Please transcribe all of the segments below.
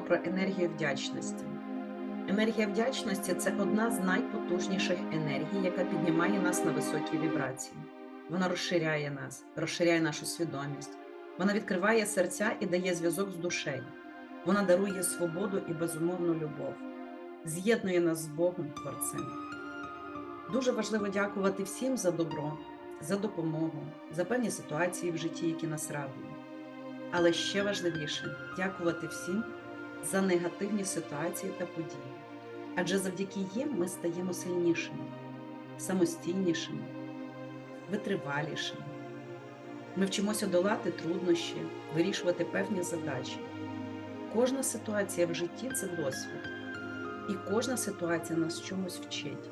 про енергію вдячності. Енергія вдячності це одна з найпотужніших енергій, яка піднімає нас на високі вібрації. Вона розширяє нас, розширяє нашу свідомість. Вона відкриває серця і дає зв'язок з душею. Вона дарує свободу і безумовну любов, з'єднує нас з Богом Творцем. Дуже важливо дякувати всім за добро, за допомогу, за певні ситуації в житті, які нас радують. Але ще важливіше дякувати всім за негативні ситуації та події. Адже завдяки їм ми стаємо сильнішими, самостійнішими, витривалішими. Ми вчимося долати труднощі, вирішувати певні задачі. Кожна ситуація в житті це досвід, і кожна ситуація нас чомусь вчить,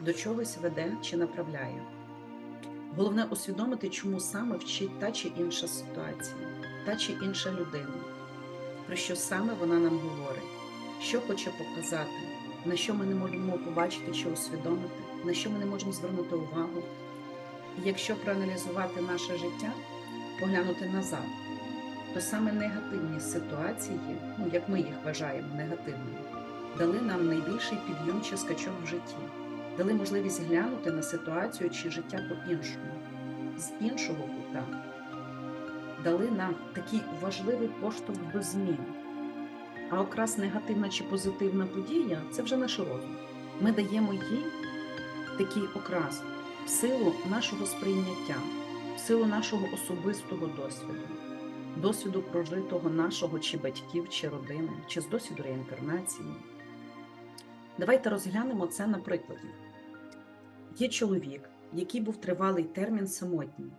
до чогось веде чи направляє. Головне усвідомити, чому саме вчить та чи інша ситуація, та чи інша людина, про що саме вона нам говорить, що хоче показати, на що ми не можемо побачити чи усвідомити, на що ми не можемо звернути увагу. І якщо проаналізувати наше життя, поглянути назад, то саме негативні ситуації, ну як ми їх вважаємо негативними, дали нам найбільший підйом чи скачок в житті, дали можливість глянути на ситуацію чи життя по-іншому, з іншого кута, дали нам такий важливий поштовх до змін. А окрас негативна чи позитивна подія це вже наш розум. Ми даємо їй такий окрас в силу нашого сприйняття, в силу нашого особистого досвіду, досвіду прожитого нашого чи батьків, чи родини, чи з досвіду реінкарнації. Давайте розглянемо це на прикладі. Є чоловік, який був тривалий термін самотній.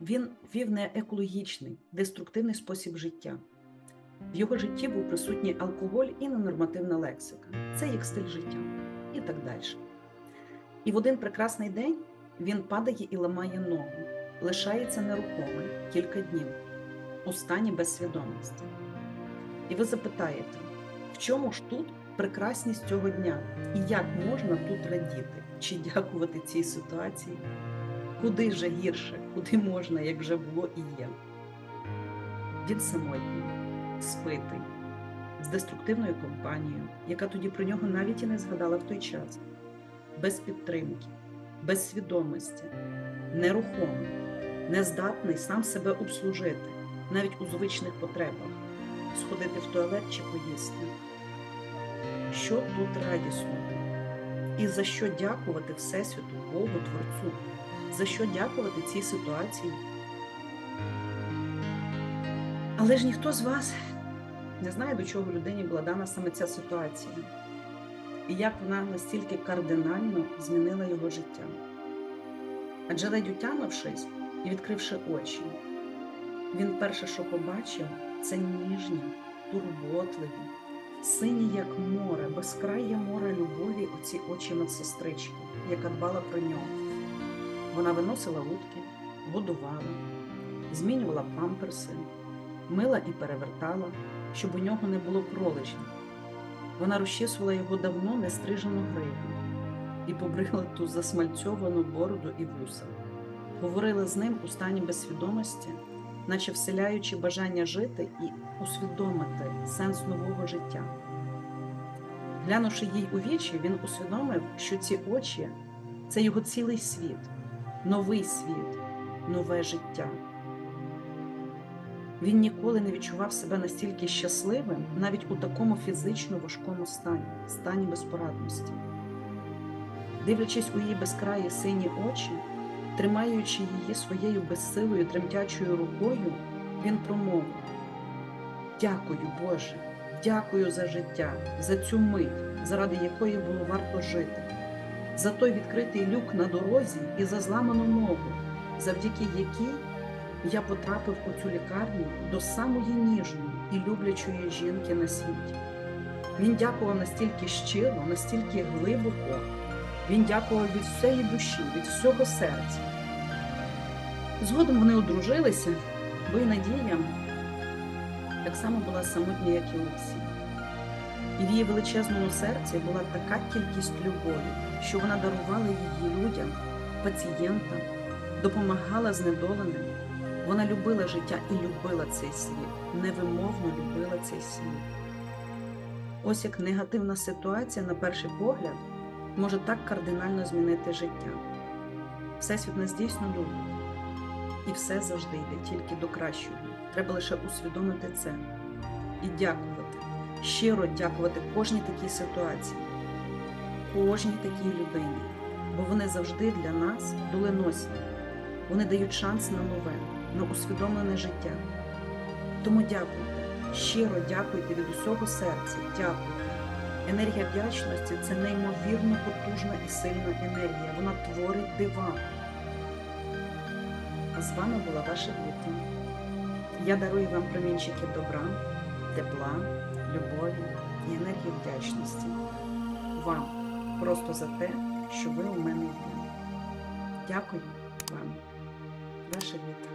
Він вів неекологічний, деструктивний спосіб життя. В його житті був присутній алкоголь і ненормативна лексика. Це як стиль життя і так далі. І в один прекрасний день він падає і ламає ногу, лишається нерухомий кілька днів у стані безсвідомості. І ви запитаєте, в чому ж тут прекрасність цього дня і як можна тут радіти чи дякувати цій ситуації? Куди вже гірше, куди можна, як вже було і є? Він самотній, спитий, з деструктивною компанією, яка тоді про нього навіть і не згадала в той час, без підтримки, без свідомості, нерухомий, нездатний сам себе обслужити, навіть у звичних потребах, сходити в туалет чи поїсти. Що тут радісного? І за що дякувати Всесвіту, Богу, Творцю? За що дякувати цій ситуації? Але ж ніхто з вас не знає, до чого людині була дана саме ця ситуація, і як вона настільки кардинально змінила його життя. Адже ледь утямившись і відкривши очі, він перше, що побачив, це ніжні, турботливі, сині, як море, безкрає море любові оці очі медсестрички, яка дбала про нього. Вона виносила утки, годувала, змінювала памперси, мила і перевертала, щоб у нього не було пролежнів. Вона розчісувала його давно нестрижену гриву і побрила ту засмальцьовану бороду і вуса. Говорила з ним у стані безсвідомості, наче вселяючи бажання жити і усвідомити сенс нового життя. Глянувши їй у вічі, він усвідомив, що ці очі це його цілий світ, новий світ, нове життя. Він ніколи не відчував себе настільки щасливим, навіть у такому фізично важкому стані, стані безпорадності. Дивлячись у її безкраї сині очі, тримаючи її своєю безсилою тремтячою рукою, він промовив: Дякую, Боже, дякую за життя, за цю мить, заради якої було варто жити, за той відкритий люк на дорозі і за зламану ногу, завдяки якій я потрапив у цю лікарню до самої ніжної і люблячої жінки на світі. Він дякував настільки щиро, настільки глибоко. Він дякував від всієї душі, від всього серця. Згодом вони одружилися, бо й Надія так само була самотня, як і Олексій. І в її величезному серці була така кількість любові, що вона дарувала її людям, пацієнтам, допомагала знедоленим. Вона любила життя і любила цей світ, невимовно любила цей світ. Ось як негативна ситуація, на перший погляд, може так кардинально змінити життя. Всесвіт нас дійсно любить, і все завжди йде тільки до кращого. Треба лише усвідомити це і дякувати, щиро дякувати кожній такій ситуації, кожній такій людині, бо вони завжди для нас доленосні. Вони дають шанс на нове, на усвідомлене життя. Тому дякуйте, щиро дякуйте від усього серця, дякуйте. Енергія вдячності це неймовірно потужна і сильна енергія. Вона творить дива. А з вами була ваша Віта. Я дарую вам промінчики добра, тепла, любові і енергії вдячності. Вам просто за те, що ви у мене є. Дякую вам, ваша Віта.